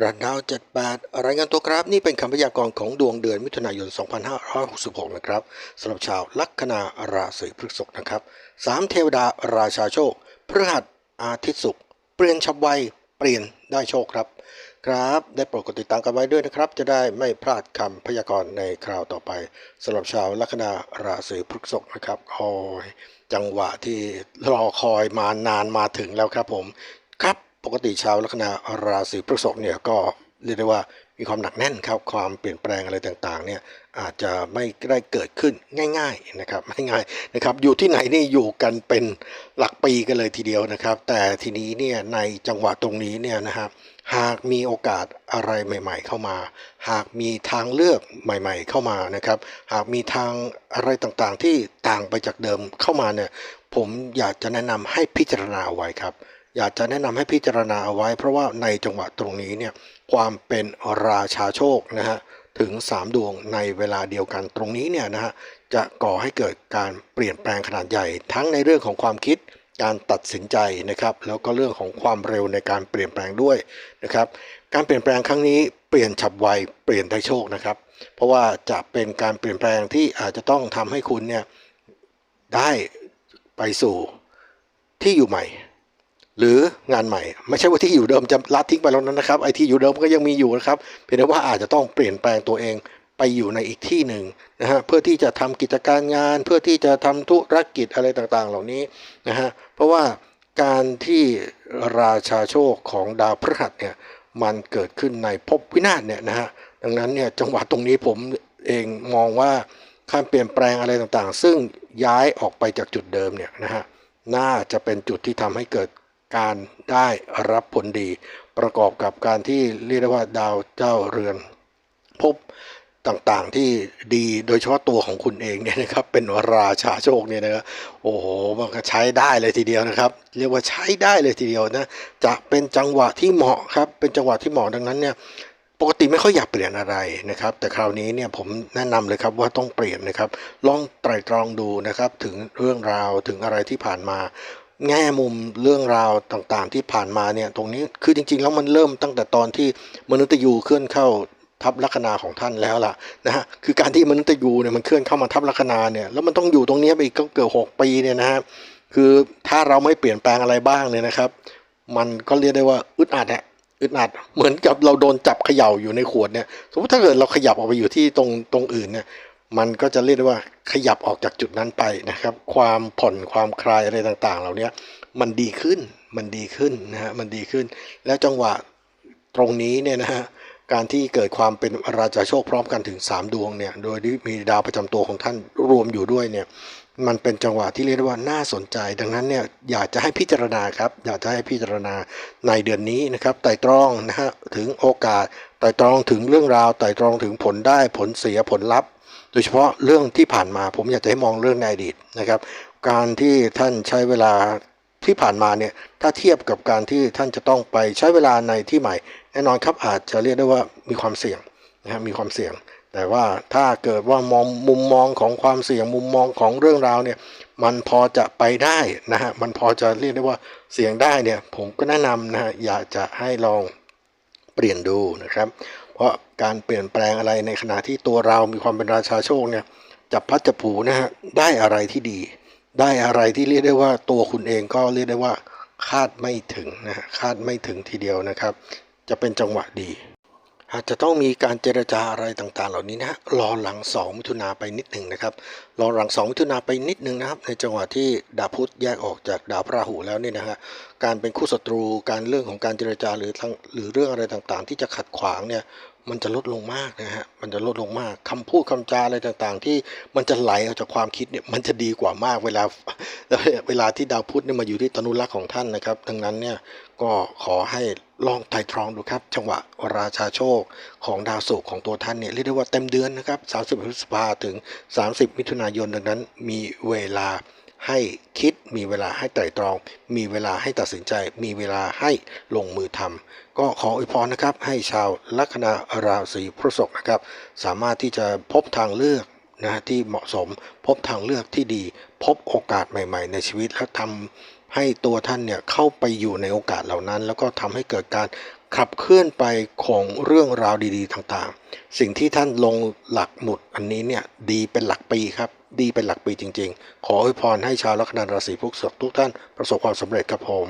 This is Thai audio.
รันดาว 78 รายงานตัวครับ นี่เป็นคำพยากรณ์ของดวงเดือนมิถุนายน 2566 นะครับสำหรับชาวลัคนาราศีพฤษภนะครับสามเทวดาราชาโชคพฤหัสอาทิตย์ศุกร์เปลี่ยนฉับไวเปลี่ยนได้โชคครับ ครับได้โปรดกดติดตามกันไว้ด้วยนะครับ จะได้ไม่พลาดคำพยากรณ์ในคราวต่อไปสำหรับชาวลัคนาราศีพฤษภนะครับโอ้ยจังหวะที่รอคอยมานานมาถึงแล้วครับผม ปกติชาวลัคนาราศีพฤษภเนี่ยก็เรียกได้ว่ามีความหนักแน่นครับความเปลี่ยนแปลงอะไรต่างๆเนี่ยอาจจะไม่ได้เกิดขึ้นง่ายๆนะครับไม่ง่ายนะครับอยู่ที่ไหนนี่อยู่กันเป็นหลักปีกันเลยทีเดียวนะครับ แต่ทีนี้เนี่ยในจังหวะตรงนี้เนี่ยนะครับหากมีโอกาสอะไรใหม่ ๆ เข้ามา หากมีทางเลือกใหม่ ๆ เข้ามานะครับ หากมีทางอะไรต่างๆ ที่ต่างไปจากเดิมเข้ามาเนี่ยผมอยากจะแนะนำให้พิจารณาเอาไว้ครับ อยากจะแนะนำให้พิจารณาเอาไว้ เพราะว่าในจังหวะตรงนี้เนี่ยความเป็นราชาโชคนะฮะถึง 3 ดวงในเวลาเดียวกันตรงนี้เนี่ยนะฮะจะก่อให้เกิดการเปลี่ยนแปลงขนาดใหญ่ ทั้งในเรื่องของความคิดการตัดสินใจนะครับแล้วก็เรื่องของความเร็วในการเปลี่ยนแปลงด้วยนะครับการเปลี่ยนแปลงครั้งนี้เปลี่ยนฉับไวเปลี่ยนได้โชคนะครับ เพราะว่าจะเป็นการเปลี่ยนแปลงที่อาจจะต้องทำให้คุณเนี่ยได้ไปสู่ที่อยู่ใหม่ หรืองานใหม่ ไม่ใช่ว่าที่อยู่เดิมจะละทิ้งไปแล้วนั่นนะครับไอที่อยู่เดิมก็ยังมีอยู่นะครับเพียงแต่ว่าอาจจะต้องเปลี่ยนแปลงตัวเองไปอยู่ในอีกที่หนึ่งนะฮะเพื่อที่จะทำกิจการงาน เพื่อที่จะทำธุรกิจอะไรต่างๆ เหล่านี้นะฮะเพราะว่าการที่ราชาโชคของดาวพฤหัสเนี่ยมันเกิดขึ้นในภพวินาศเนี่ยนะฮะดังนั้นเนี่ยจังหวะตรงนี้ผมเองมองว่าการเปลี่ยนแปลงอะไรต่างๆ ซึ่งย้ายออกไปจากจุดเดิมเนี่ยนะฮะน่าจะเป็นจุดที่ทำให้เกิด การได้รับผลดี ประกอบกับการที่เรียกได้ว่าดาวเจ้าเรือนพบต่างๆที่ดีโดยเฉพาะตัวของคุณเองเนี่ยนะครับเป็นราชาโชคเนี่ยนะครับโอ้โหมันก็ใช้ได้เลยทีเดียวนะครับ เรียกว่าใช้ได้เลยทีเดียวนะจะเป็นจังหวะที่เหมาะครับเป็นจังหวะที่เหมาะดังนั้นเนี่ยปกติไม่ค่อยอยากเปลี่ยนอะไรนะครับ แต่คราวนี้เนี่ยผมแนะนำเลยครับว่าต้องเปลี่ยนนะครับ ลองไตรตรองดูนะครับ ถึงเรื่องราวถึงอะไรที่ผ่านมา แง่มุมเรื่องราวต่างๆ ที่ผ่านมาเนี่ยตรงนี้คือจริง ๆ แล้วมันเริ่มตั้งแต่ตอนที่มนุษย์ยูเคลื่อนเข้าทับลัคนาของท่านแล้วล่ะนะฮะคือการที่มนุษย์ยูเนี่ยมันเคลื่อนเข้ามาทับลัคนาเนี่ยแล้วมันต้องอยู่ตรงนี้ไปอีกก็เกือบหกปีเนี่ยนะฮะคือถ้าเราไม่เปลี่ยนแปลงอะไรบ้างเนี่ยนะครับ มันก็เรียกได้ว่าอึดอัดอะอึดอัดเหมือนกับเราโดนจับเขย่าอยู่ในขวดเนี่ยสมมติถ้าเกิดเราขยับออกไปอยู่ที่ตรงตรงอื่นเนี่ย มันก็จะเรียกได้ว่าขยับออกจากจุดนั้นไปนะครับ ความผ่อนความคลายอะไรต่างๆ เหล่านี้มันดีขึ้นมันดีขึ้นนะฮะมันดีขึ้น แล้วจังหวะตรงนี้เนี่ยนะฮะการที่เกิดความเป็นราชาโชคพร้อมกันถึง 3 ดวงเนี่ยโดยที่มีดาวประจำตัวของท่านรวมอยู่ด้วยเนี่ยมันเป็นจังหวะที่เรียกว่าน่าสนใจ ดังนั้นเนี่ยอยากจะให้พิจารณาครับอยากจะให้พิจารณาในเดือนนี้นะครับไต่ตรองนะฮะถึงโอกาส ไต่ตรองถึงเรื่องราวไต่ตรองถึงผลได้ผลเสียผลลัพธ์ โดยเฉพาะเรื่องที่ผ่านมาผมอยากจะให้มองเรื่องในอดีตนะครับ การที่ท่านใช้เวลาที่ผ่านมาเนี่ยถ้าเทียบกับการที่ท่านจะต้องไปใช้เวลาในที่ใหม่ แน่นอนครับอาจจะเรียกได้ว่ามีความเสี่ยงนะฮะมีความเสี่ยง แต่ว่าถ้าเกิดว่ามองมุมมองของความเสี่ยงมุมมองของเรื่องราวเนี่ยมันพอจะไปได้นะฮะมันพอจะเรียกได้ว่าเสี่ยงได้เนี่ยผมก็แนะนำนะฮะอยากจะให้ลอง เปลี่ยนดูนะครับ เพราะการเปลี่ยนแปลงอะไรในขณะที่ตัวเรามีความเป็นราชาโชคเนี่ยจับพัดจับผูนะฮะได้อะไรที่ดี ได้อะไรที่เรียกได้ว่าตัวคุณเองก็เรียกได้ว่าคาดไม่ถึงนะฮะคาดไม่ถึงทีเดียวนะครับ จะเป็นจังหวะดี อาจจะต้องมีการเจรจาอะไรต่างๆ เหล่านี้นะรอหลัง2มิถุนาไปนิดหนึ่งนะครับรอหลัง2มิถุนาไปนิดหนึ่งนะครับ ในจังหวะที่ดาวพุธแยกออกจากดาวพระราหูแล้วเนี่ยนะฮะการเป็นคู่ศัตรูการเรื่องของการเจรจาหรือทั้งหรือเรื่องอะไรต่างๆ ที่จะขัดขวางเนี่ยมันจะลดลงมากนะฮะ มันจะลดลงมากคำพูดคำจาอะไรต่างๆ ที่มันจะไหลออกจากความคิดเนี่ย มันจะดีกว่ามากเวลา เวลาที่ดาวพุธเนี่ยมาอยู่ที่ตนุรักษ์ของท่านนะครับ ดังนั้นเนี่ย ก็ขอให้ ลองไต่ตรองดูครับ จังหวะราชาโชคของดาวศุกร์ของตัวท่านเนี่ยเรียกได้ว่าเต็มเดือนนะครับ 30พฤษภาถึง 30 มิถุนายนดังนั้น มีเวลาให้คิดมีเวลาให้ไตร่ตรอง มีเวลาให้ตัดสินใจ มีเวลาให้ลงมือทำก็ขออวยพรนะครับ ให้ชาวลัคนาราศีพฤษภนะครับ สามารถที่จะพบทางเลือกนะที่เหมาะสมพบทางเลือกที่ดี พบโอกาสใหม่ ๆ ในชีวิตและทำ ให้ตัวท่านเนี่ยเข้าไปอยู่ในโอกาสเหล่านั้น แล้วก็ทำให้เกิดการขับเคลื่อนไปของเรื่องราวดีๆ ต่างๆ สิ่งที่ท่านลงหลักหมุดอันนี้เนี่ยดีเป็นหลักปีครับ ดีเป็นหลักปีจริง ๆ ขออวยพรให้ชาวลัคนาราศีพฤษภทุกท่านประสบความสำเร็จครับผม